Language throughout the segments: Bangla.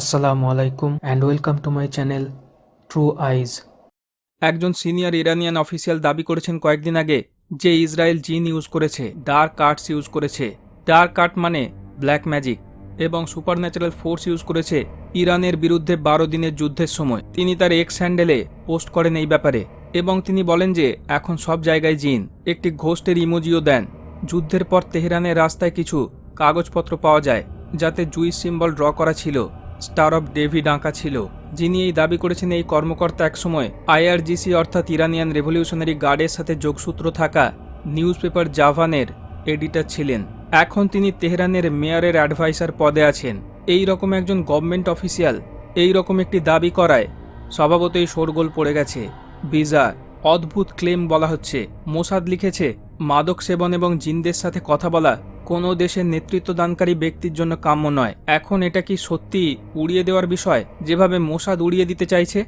আসসালামু আলাইকুম and welcome to my channel true eyes একজন সিনিয়র ইরানিয়ান অফিসিয়াল দাবি করেছেন কয়েকদিন আগে যে ইসরায়েল জিন ইউজ করেছে, ডার্ক আর্টস ইউজ করেছে। ডার্ক আর্ট মানে ব্ল্যাক ম্যাজিক এবং সুপারন্যাচারাল ফোর্স ইউজ করেছে ইরানের বিরুদ্ধে বারো দিনের যুদ্ধের সময়। তিনি তার এক্স হ্যান্ডেলে পোস্ট করেন এই ব্যাপারে এবং তিনি বলেন যে এখন সব জায়গায় জিন। একটি ঘোস্টের ইমোজিও দেন। যুদ্ধের পর তেহরানের রাস্তায় কিছু কাগজপত্র পাওয়া যায়, যাতে জুইস সিম্বল ড্র করা ছিল। স্টার অফ ডেভিড আঁকা ছিল, যিনি এই দাবি করেছেন এই কর্মকর্তা একসময় আইআরজিসি অর্থাৎ ইরানিয়ান রেভলিউশনারি গার্ডের সাথে যোগসূত্র থাকা নিউজ পেপার জাভানের এডিটর ছিলেন। এখন তিনি তেহরানের মেয়রের অ্যাডভাইসার পদে আছেন। এই রকম একজন গভর্নমেন্ট অফিসিয়াল, এই রকম একটি দাবি করায় স্বভাবতই শোরগোল পড়ে গেছে। বিজার, অদ্ভুত ক্লেম বলা হচ্ছে। মোসাদ লিখেছে, মাদক সেবন এবং জিনদের সাথে কথা বলা কোনো দেশের নেতৃত্বদানকারী ব্যক্তির জন্য কাম্য নয়। এখন এটা কি সত্যি উড়িয়ে দেওয়ার বিষয়, যেভাবে মোসাদ উড়িয়ে দিতে চাইছে?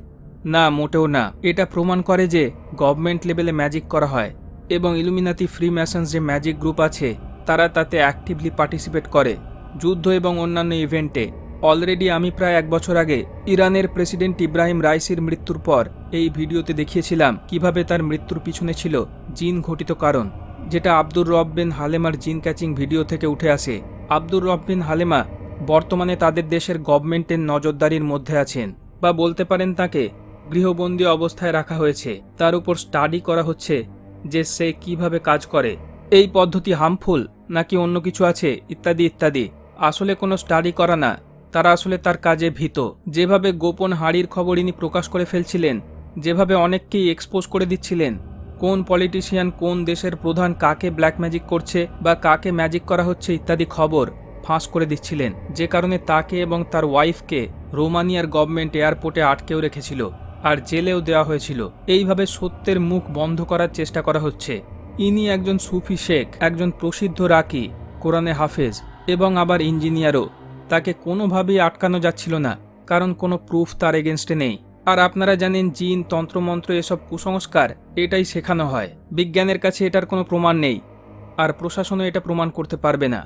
না, মোটেও না। এটা প্রমাণ করে যে গভর্নমেন্ট লেভেলে ম্যাজিক করা হয় এবং ইলুমিনাতি ফ্রি ম্যাসন্স যে ম্যাজিক গ্রুপ আছে, তারা তাতে অ্যাক্টিভলি পার্টিসিপেট করে। যুদ্ধ এবং অন্যান্য ইভেন্টে, অলরেডি আমি প্রায় এক বছর আগে ইরানের প্রেসিডেন্ট ইব্রাহিম রাইসির মৃত্যুর পর এই ভিডিওতে দেখিয়েছিলাম কীভাবে তার মৃত্যুর পিছনে ছিল জিন ঘটিত কারণ। যেটা আব্দুর রব বিন হালেমার জিন ক্যাচিং ভিডিও থেকে উঠে আসে। আব্দুর রব বিন হালেমা বর্তমানে তাদের দেশের গভর্নমেন্টের নজরদারির মধ্যে আছেন বা বলতে পারেন তাকে গৃহবন্দী অবস্থায় রাখা হয়েছে। তার উপর স্টাডি করা হচ্ছে যে সে কীভাবে কাজ করে। এই পদ্ধতি হার্মফুল নাকি অন্য কিছু আছে? ইত্যাদি ইত্যাদি। আসলে কোনো স্টাডি করা না। তারা আসলে তার কাজে ভীত। যেভাবে গোপন হাড়ির খবর ইনি প্রকাশ করে ফেলছিলেন, যেভাবে অনেককেই এক্সপোজ করে দিচ্ছিলেন কোন পলিটিশিয়ান কোন দেশের প্রধান কাকে ব্ল্যাক ম্যাজিক করছে বা কাকে ম্যাজিক করা হচ্ছে ইত্যাদি খবর ফাঁস করে দিচ্ছিলেন, যে কারণে তাকে এবং তার ওয়াইফকে রোমানিয়ার গভর্নমেন্ট এয়ারপোর্টে আটকেও রেখেছিল আর জেলেও দেওয়া হয়েছিল। এইভাবে সত্যের মুখ বন্ধ করার চেষ্টা করা হচ্ছে। ইনি একজন সুফি শেখ, একজন প্রসিদ্ধ রাকি, কোরআনে হাফেজ এবং আবার ইঞ্জিনিয়ারও। তাকে কোনোভাবেই আটকানো যাচ্ছিল না, কারণ কোনো প্রুফ তার এগেনস্টে নেই। আর আপনারা জানেন জিন, তন্ত্রমন্ত্র, এসব কুসংস্কার, এটাই শেখানো হয়। বিজ্ঞানের কাছে এটার কোনো প্রমাণ নেই, আর প্রশাসনও এটা প্রমাণ করতে পারবে না।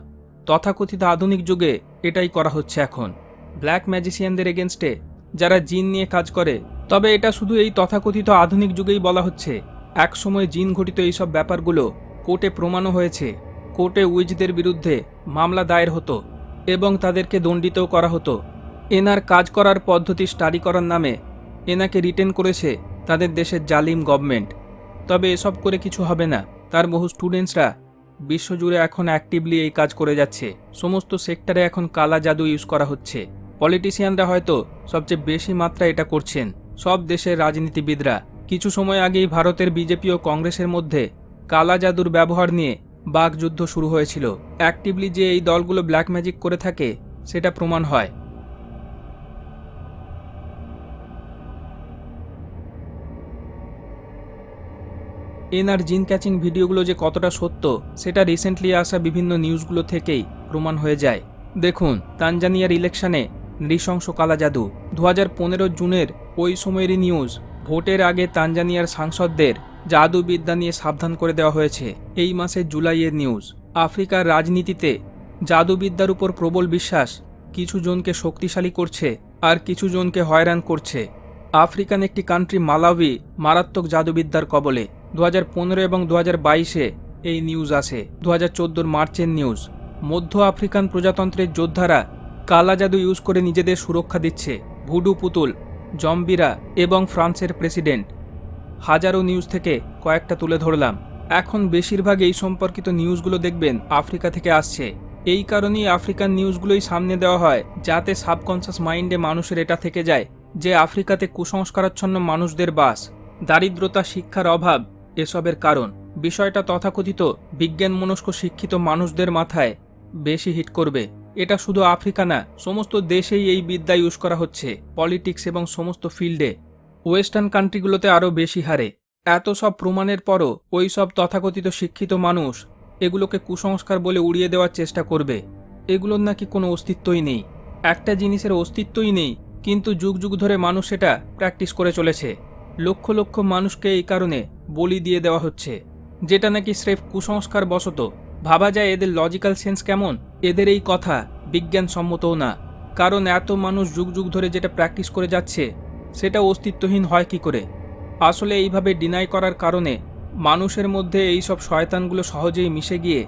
তথাকথিত আধুনিক যুগে এটাই করা হচ্ছে এখন। ব্ল্যাক ম্যাজিশিয়ানদের এগেনস্টে যারা জিন নিয়ে কাজ করে, তবে এটা শুধু এই তথাকথিত আধুনিক যুগেই বলা হচ্ছে। একসময় জিন ঘটিত এইসব ব্যাপারগুলো কোর্টে প্রমাণও হয়েছে। কোর্টে উইজদের বিরুদ্ধে মামলা দায়ের হতো এবং তাদেরকে দণ্ডিতও করা হতো। এনার কাজ করার পদ্ধতি স্টাডি করার নামে এনাকে রিটেন করেছে তাদের দেশের জালিম গভর্নমেন্ট। তবে এসব করে কিছু হবে না। তার বহু স্টুডেন্টসরা বিশ্বজুড়ে এখন অ্যাক্টিভলি এই কাজ করে যাচ্ছে। সমস্ত সেক্টরে এখন কালা জাদু ইউজ করা হচ্ছে। পলিটিশিয়ানরা হয়তো সবচেয়ে বেশি মাত্রা এটা করছেন। সব দেশের রাজনীতিবিদরা। কিছু সময় আগেই ভারতের বিজেপি ও কংগ্রেসের মধ্যে কালা জাদুর ব্যবহার নিয়ে বাঘযুদ্ধ শুরু হয়েছিল। অ্যাক্টিভলি যে এই দলগুলো ব্ল্যাক ম্যাজিক করে থাকে, সেটা প্রমাণ হয়। এনার জিন ক্যাচিং ভিডিওগুলো যে কতটা সত্য, সেটা রিসেন্টলি আসা বিভিন্ন নিউজগুলো থেকেই প্রমাণ হয়ে যায়। দেখুন, তানজানিয়ার ইলেকশনে নৃশংস কালা জাদু দু হাজার পনেরো জুনের ওই সময়েরই নিউজ ভোটের আগে তানজানিয়ার সাংসদদের জাদুবিদ্যা নিয়ে সাবধান করে দেওয়া হয়েছে। এই মাসের জুলাইয়ের নিউজ আফ্রিকার রাজনীতিতে জাদুবিদ্যার উপর প্রবল বিশ্বাস, কিছু জনকে শক্তিশালী করছে, আর কিছু জনকে হয়রান করছে। আফ্রিকান একটি কান্ট্রি মালাউই মারাত্মক জাদুবিদ্যার কবলে। দু হাজার পনেরো এবং দু বাইশে এই নিউজ আসে। দু হাজার মার্চের নিউজ। মধ্য আফ্রিকান প্রজাতন্ত্রের যোদ্ধারা কালা জাদু ইউজ করে নিজেদের সুরক্ষা দিচ্ছে। ভুডু পুতুল, জম্বিরা এবং ফ্রান্সের প্রেসিডেন্ট। হাজারো নিউজ থেকে কয়েকটা তুলে ধরলাম। এখন বেশিরভাগ এই সম্পর্কিত নিউজগুলো দেখবেন আফ্রিকা থেকে আসছে। এই কারণেই আফ্রিকান নিউজগুলোই সামনে দেওয়া হয়, যাতে সাবকনশাস মাইন্ডে মানুষের এটা থেকে যায় যে আফ্রিকাতে কুসংস্কারাচ্ছন্ন মানুষদের বাস, দারিদ্রতা, শিক্ষার অভাব এসবের কারণ। বিষয়টা তথাকথিত বিজ্ঞান মনস্ক শিক্ষিত মানুষদের মাথায় বেশি হিট করবে। এটা শুধু আফ্রিকা না, সমস্ত দেশেই এই বিদ্যা ইউজ করা হচ্ছে, পলিটিক্স এবং সমস্ত ফিল্ডে। ওয়েস্টার্ন কান্ট্রিগুলোতে আরও বেশি হারে। এত সব প্রমাণের পরও ওই সব তথাকথিত শিক্ষিত মানুষ এগুলোকে কুসংস্কার বলে উড়িয়ে দেওয়ার চেষ্টা করবে। এগুলোর নাকি কোনো অস্তিত্বই নেই। একটা জিনিসের অস্তিত্বই নেই, কিন্তু যুগ যুগ ধরে মানুষ সেটা প্র্যাকটিস করে চলেছে। লক্ষ লক্ষ মানুষকে এই কারণে বলি দিয়ে দেওয়া হচ্ছে। যেটা নাকি স্রেফ কুসংস্কার বশত। ভাবা যায় এদের লজিক্যাল সেন্স কেমন? এদের এই কথা বিজ্ঞানসম্মতও না। কারণ এত মানুষ যুগ যুগ ধরে যেটা প্র্যাকটিস করে যাচ্ছে, সেটা অস্তিত্বহীন হয় কি করে? আসলে এইভাবে ডিনাই করার কারণে মানুষের মধ্যে এই সব শয়তানগুলো সহজেই মিশে গিয়ে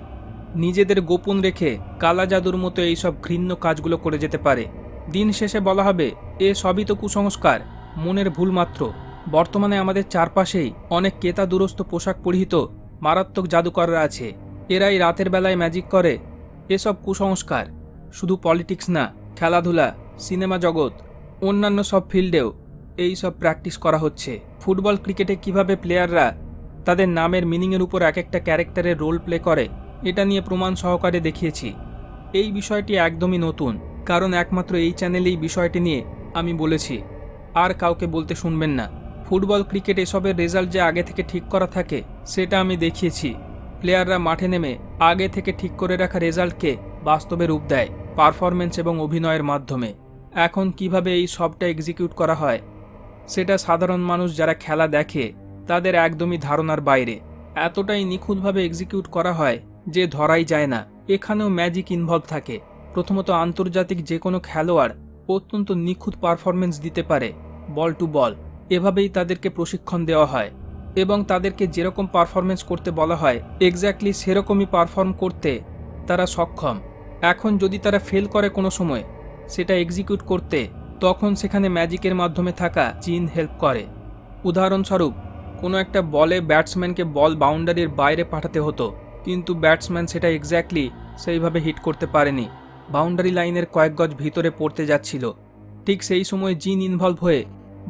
নিজেদের গোপন রেখে কালা জাদুর মতো এই সব ঘৃণ্য কাজগুলো করে যেতে পারে। দিন শেষে বলা হবে, এ সবই তো কুসংস্কার, মনের ভুল মাত্র বর্তমানে আমাদের চারপাশেই অনেক কেতা দুরস্ত পোশাক পরিহিত মারাত্মক জাদুকররা আছে। এরাই রাতের বেলায় ম্যাজিক করে। এসব কুসংস্কার শুধু পলিটিক্স না, খেলাধুলা সিনেমা জগৎ, অন্যান্য সব ফিল্ডেও এই সব প্র্যাকটিস করা হচ্ছে। ফুটবল ক্রিকেটে কীভাবে প্লেয়াররা তাদের নামের মিনিংয়ের উপর এক একটা ক্যারেক্টারের রোল প্লে করে, এটা নিয়ে প্রমাণ সহকারে দেখিয়েছি। এই বিষয়টি একদমই নতুন, কারণ একমাত্র এই চ্যানেলেই বিষয়টি নিয়ে আমি বলেছি। আর কাউকে বলতে শুনবেন না। ফুটবল ক্রিকেট এসবের রেজাল্ট যে আগে থেকে ঠিক করা থাকে, সেটা আমি দেখিয়েছি। প্লেয়াররা মাঠে নেমে আগে থেকে ঠিক করে রাখা রেজাল্টকে বাস্তবে রূপ দেয় পারফরমেন্স এবং অভিনয়ের মাধ্যমে। এখন কীভাবে এই সবটা এক্সিকিউট করা হয়, সেটা সাধারণ মানুষ যারা খেলা দেখে, তাদের একদমই ধারণার বাইরে। এতটাই নিখুঁতভাবে এক্সিকিউট করা হয় যে ধরাই যায় না। এখানেও ম্যাজিক ইনভলভ থাকে। প্রথমত আন্তর্জাতিক যে কোনো খেলোয়াড় অত্যন্ত নিখুঁত পারফরমেন্স দিতে পারে, বল টু বল। এভাবেই তাদেরকে প্রশিক্ষণ দেওয়া হয় এবং তাদেরকে যেরকম পারফরমেন্স করতে বলা হয় এক্স্যাক্টলি সেরকমই পারফর্ম করতে তারা সক্ষম। এখন যদি তারা ফেল করে কোনো সময়, সেটা এক্সিকিউট করতে, তখন সেখানে ম্যাজিকের মাধ্যমে থাকা জিন হেল্প করে। উদাহরণস্বরূপ, কোনো একটা বলে ব্যাটসম্যানকে বল বাউন্ডারির বাইরে পাঠাতে হতো, কিন্তু ব্যাটসম্যান সেটা এক্স্যাক্টলি সেইভাবে হিট করতে পারেনি। বাউন্ডারি লাইনের কয়েক গজ ভিতরে পড়তে যাচ্ছিল। ঠিক সেই সময় জিন ইনভলভ হয়ে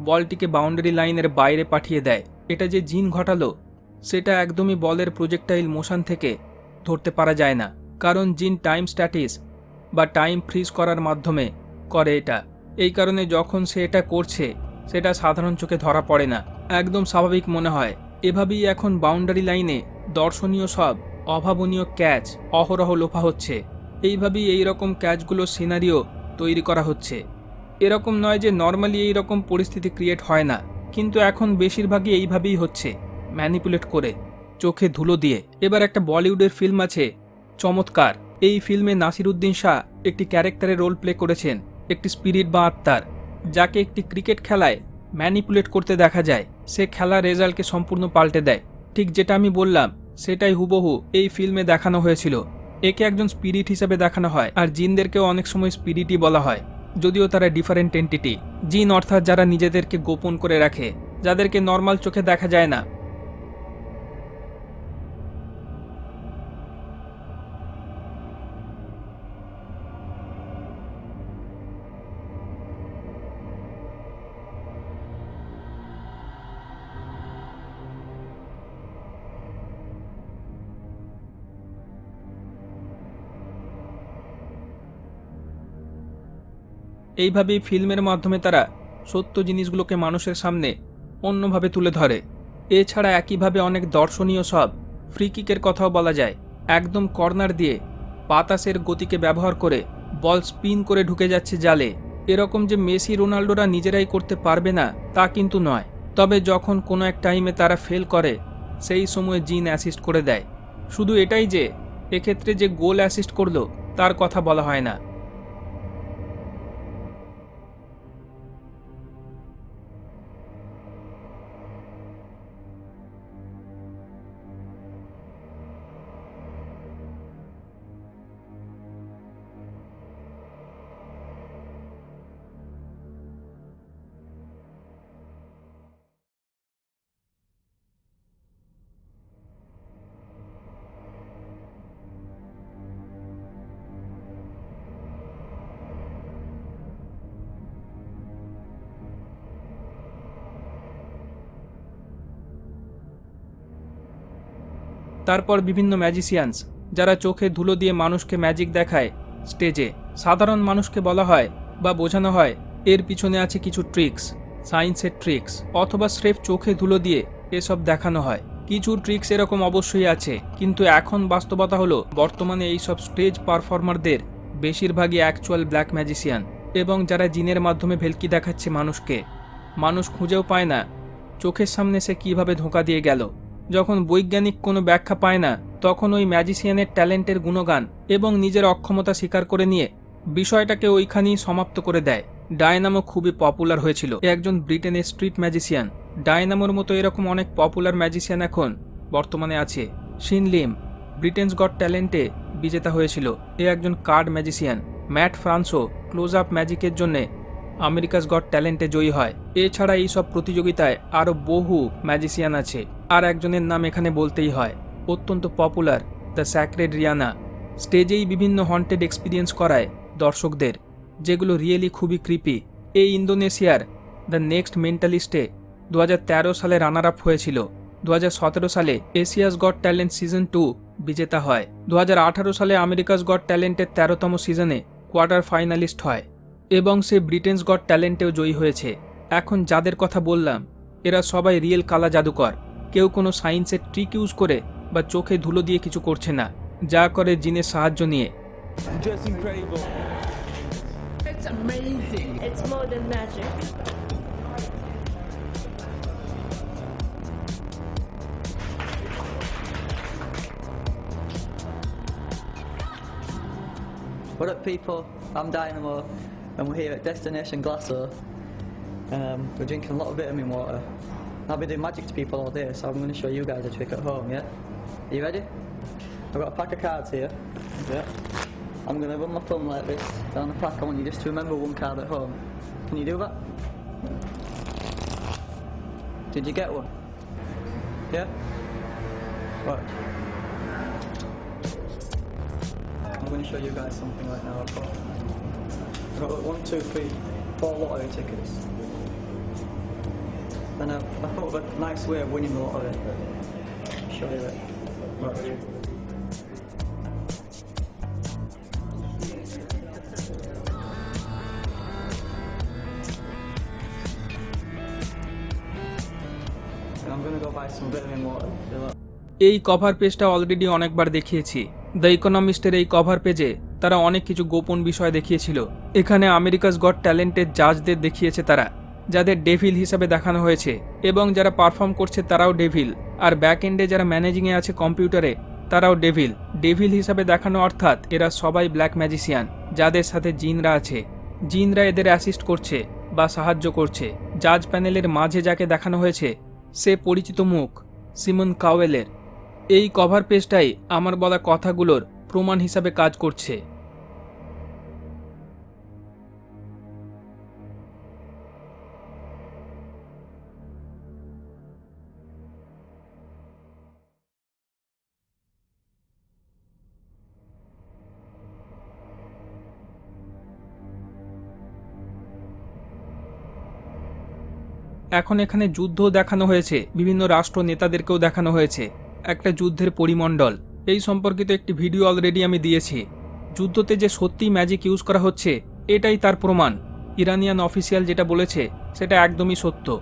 বলটিকে বাউন্ডারি লাইনের বাইরে পাঠিয়ে দেয়। এটা যে জিন ঘটালো, সেটা একদমই বলের প্রজেক্টাইল মোশন থেকে ধরতে পারা যায় না, কারণ জিন টাইম স্ট্যাটিস বা টাইম ফ্রিজ করার মাধ্যমে করে এটা। এই কারণে যখন সে এটা করছে, সেটা সাধারণ চোখে ধরা পড়ে না। একদম স্বাভাবিক মনে হয়। এভাবেই এখন বাউন্ডারি লাইনে দর্শনীয় সব অভাবনীয় ক্যাচ অহরহ লোফা হচ্ছে। এইভাবেই এই রকম ক্যাচগুলো সিনারিও তৈরি করা হচ্ছে। এরকম নয় যে নর্মালি এই রকম পরিস্থিতি ক্রিয়েট হয় না, কিন্তু এখন বেশিরভাগই এইভাবেই হচ্ছে ম্যানিপুলেট করে, চোখে ধুলো দিয়ে। এবার একটা বলিউডের ফিল্ম আছে, চমৎকার। এই ফিল্মে নাসিরুদ্দিন শাহ একটি ক্যারেক্টারে রোল প্লে করেছেন, একটি স্পিরিট বা আত্মার, যাকে একটি ক্রিকেট খেলায় ম্যানিপুলেট করতে দেখা যায়। সে খেলার রেজাল্টকে সম্পূর্ণ পাল্টে দেয়। ঠিক যেটা আমি বললাম, সেটাই হুবহু এই ফিল্মে দেখানো হয়েছিল। একে একজন স্পিরিট হিসাবে দেখানো হয়, আর জিনদেরকেও অনেক সময় স্পিরিটই বলা হয়। যদিও তারা ডিফারেন্ট এন্টিটি জিন অর্থাৎ যারা নিজেদেরকে গোপন করে রাখে, যাদেরকে নর্মাল চোখে দেখা যায় না। এইভাবেই ফিল্মের মাধ্যমে তারা সত্য জিনিসগুলোকে মানুষের সামনে অন্যভাবে তুলে ধরে। এছাড়া একইভাবে অনেক দর্শনীয় সব ফ্রি কিকের কথাও বলা যায়। একদম কর্নার দিয়ে বাতাসের গতিকে ব্যবহার করে বল স্পিন করে ঢুকে যাচ্ছে জালে। এরকম যে মেসি রোনাল্ডোরা নিজেরাই করতে পারবে না, তা কিন্তু নয়। তবে যখন কোনো এক টাইমে তারা ফেল করে, সেই সময়ে জিন অ্যাসিস্ট করে দেয়। শুধু এটাই যে, এক্ষেত্রে যে গোল অ্যাসিস্ট করল, তার কথা বলা হয় না। তারপর বিভিন্ন ম্যাজিশিয়ানস যারা চোখে ধুলো দিয়ে মানুষকে ম্যাজিক দেখায় স্টেজে সাধারণ মানুষকে বলা হয় বা বোঝানো হয়, এর পিছনে আছে কিছু ট্রিক্স সায়েন্সের ট্রিক্স অথবা স্রেফ চোখে ধুলো দিয়ে এসব দেখানো হয়। কিছু ট্রিক্স এরকম অবশ্যই আছে, কিন্তু এখন বাস্তবতা হলো, বর্তমানে এই সব স্টেজ পারফর্মারদের বেশিরভাগই অ্যাকচুয়াল ব্ল্যাক ম্যাজিশিয়ান এবং যারা জিনের মাধ্যমে ভেলকি দেখাচ্ছে মানুষকে। মানুষ খুঁজেও পায় না, চোখের সামনে সে কীভাবে ধোঁকা দিয়ে গেল। যখন বৈজ্ঞানিক কোনো ব্যাখ্যা পায় না, তখন ওই ম্যাজিশিয়ানের ট্যালেন্টের গুণগান এবং নিজের অক্ষমতা স্বীকার করে নিয়ে বিষয়টাকে ওইখানেই সমাপ্ত করে দেয়। ডায়নামো খুবই পপুলার হয়েছিল। একজন ব্রিটেনের স্ট্রিট ম্যাজিশিয়ান। ডায়নামোর মতো এরকম অনেক পপুলার ম্যাজিশিয়ান এখন বর্তমানে আছে। শিনলিম, ব্রিটেন্স গড ট্যালেন্টে বিজেতা হয়েছিল। এ একজন card magician. Matt Franco close up ম্যাজিকের জন্যে আমেরিকাস গড ট্যালেন্টে জয়ী হয়। এছাড়া এই সব প্রতিযোগিতায় আরও বহু ম্যাজিশিয়ান আছে। আর একজনের নাম এখানে বলতেই হয়। অত্যন্ত পপুলার দ্য স্যাক্রেড রিয়ানা স্টেজেই বিভিন্ন হন্টেড এক্সপিরিয়েন্স করায় দর্শকদের, যেগুলো রিয়েলি খুবই ক্রিপি এই ইন্দোনেশিয়ার দ্য নেক্সট মেন্টালিস্টে দু হাজার তেরো সালে রানার আপ হয়েছিল। দু হাজার সতেরো সালে Asia's got talent season two বিজেতা হয়। দু হাজার আঠারো সালে আমেরিকাস গড ট্যালেন্টের তেরোতম সিজনে কোয়ার্টার ফাইনালিস্ট হয় এবং সে ব্রিটেন্স গড ট্যালেন্টেও জয়ী হয়েছে। এখন যাদের কথা বললাম, এরা সবাই রিয়েল কালা জাদুকর। কেউ কোনো সায়েন্সের ট্রিক ইউজ করে বা চোখে ধুলো দিয়ে কিছু করছে না যা করে জিনের সাহায্য নিয়ে. What up, people? I'm Dynamo, and we're here at Destination Glasso. Um, we're drinking a lot of vitamin water. I've been doing magic to people all day, so I'm going to show you guys a trick at home, yeah? Are you ready? I've got a pack of cards here. Yeah. I'm going to run my thumb like this down the pack. I want you just to remember one card at home. Can you do that? Did you get one? Yeah? Watch. I'm going to show you guys something right now. I've got, I've got one, two, three, four lottery tickets. and I, I thought of a nice way of winning the lot of it, but show you it. এই কভার পেজটা অলরেডি অনেকবার দেখিয়েছি। দ্য ইকোনমিস্টের এই কভার পেজে তারা অনেক কিছু গোপন বিষয় দেখিয়েছিল। এখানে আমেরিকাস গড ট্যালেন্টের জাজদের দেখিয়েছে তারা। যাদের ডেভিল হিসাবে দেখানো হয়েছে এবং যারা পারফর্ম করছে তারাও ডেভিল, আর ব্যাক এন্ডে যারা ম্যানেজিংয়ে আছে কম্পিউটারে, তারাও ডেভিল। ডেভিল হিসাবে দেখানো অর্থাৎ এরা সবাই ব্ল্যাক ম্যাজিশিয়ান যাদের সাথে জিনরা আছে। জিনরা এদের অ্যাসিস্ট করছে বা সাহায্য করছে। জাজ প্যানেলের মাঝে যাকে দেখানো হয়েছে, সে পরিচিত মুখ, সিমন কাওয়েলের। এই কভার পেজটাই আমার বলা কথাগুলোর প্রমাণ হিসাবে কাজ করছে। এখন এখানে যুদ্ধ দেখানো হয়েছে, বিভিন্ন রাষ্ট্র নেতাদেরকেও দেখানো হয়েছে। একটা যুদ্ধের পরিমণ্ডল। এই সম্পর্কিত একটি ভিডিও অলরেডি আমি দিয়েছি। যুদ্ধতে যে সত্যি ম্যাজিক ইউজ করা হচ্ছে, এটাই তার প্রমাণ। ইরানিয়ান অফিসিয়াল যেটা বলেছে, সেটা একদমই সত্য।